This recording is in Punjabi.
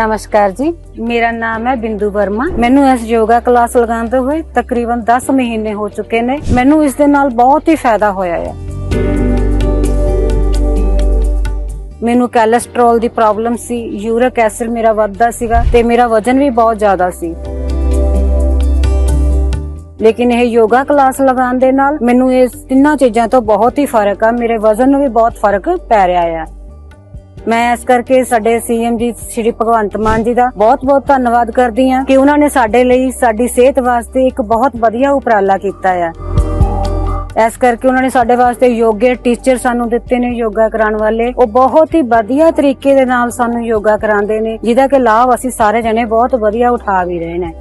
ਨਮਸਕਾਰ ਜੀ। ਮੇਰਾ ਨਾਮ ਹੈ ਬਿੰਦੂ ਵਰਮਾ। ਮੈਨੂੰ ਇਸ ਯੋਗਾ ਕਲਾਸ ਲਗਾਉਂਦੇ ਹੋਏ ਤਕਰੀਬਨ 10 ਮਹੀਨੇ ਹੋ ਚੁੱਕੇ ਨੇ। ਮੈਨੂੰ ਇਸ ਦੇ ਨਾਲ ਬਹੁਤ ਹੀ ਫਾਇਦਾ ਹੋਇਆ ਹੈ। ਮੈਨੂੰ ਕੋਲੇਸਟ੍ਰੋਲ ਦੀ ਪ੍ਰੋਬਲਮ ਸੀ ਯੂਰਿਕ ਐਸਿਡ ਮੇਰਾ ਵੱਧਦਾ ਸੀਗਾ ਤੇ ਮੇਰਾ ਵਜ਼ਨ ਵੀ ਬਹੁਤ ਜ਼ਿਆਦਾ ਸੀ। ਲੇਕਿਨ ਇਹ ਯੋਗਾ ਕਲਾਸ ਲਗਾਉਣ ਦੇ ਨਾਲ ਮੈਨੂੰ ਇਸ ਤਿੰਨਾਂ ਚੀਜ਼ਾਂ ਤੋਂ ਬਹੁਤ ਹੀ ਫ਼ਰਕ ਆ। ਮੇਰੇ ਵਜ਼ਨ ਨੂੰ ਵੀ ਬਹੁਤ ਫ਼ਰਕ ਪੈ ਰਿਹਾ ਆ। ਮੈਂ ਇਸ ਕਰਕੇ ਸਾਡੇ ਸੀਐਮ ਜੀ, ਸ਼੍ਰੀ ਭਗਵੰਤ ਮਾਨ ਜੀ ਦਾ ਬਹੁਤ-ਬਹੁਤ ਧੰਨਵਾਦ ਕਰਦੀ ਹਾਂ ਕਿ ਉਹਨਾਂ ਨੇ ਸਾਡੇ ਲਈ ਸਾਡੀ ਸਿਹਤ ਵਾਸਤੇ ਇੱਕ ਬਹੁਤ ਵਧੀਆ ਉਪਰਾਲਾ ਕੀਤਾ ਆ ਇਸ ਕਰਕੇ ਉਹਨਾਂ ਨੇ ਸਾਡੇ ਵਾਸਤੇ ਯੋਗੇ ਟੀਚਰ ਸਾਨੂੰ ਦਿੱਤੇ ਨੇ ਯੋਗਾ ਕਰਾਉਣ ਵਾਲੇ। ਉਹ ਬਹੁਤ ਹੀ ਵਧੀਆ ਤਰੀਕੇ ਦੇ ਨਾਲ ਸਾਨੂੰ ਯੋਗਾ ਕਰਾਉਂਦੇ ਨੇ, ਜਿਹਦਾ ਕਿ ਲਾਭ ਅਸੀਂ ਸਾਰੇ ਜਣੇ ਬਹੁਤ ਵਧੀਆ ਉਠਾ ਵੀ ਰਹੇ ਨੇ।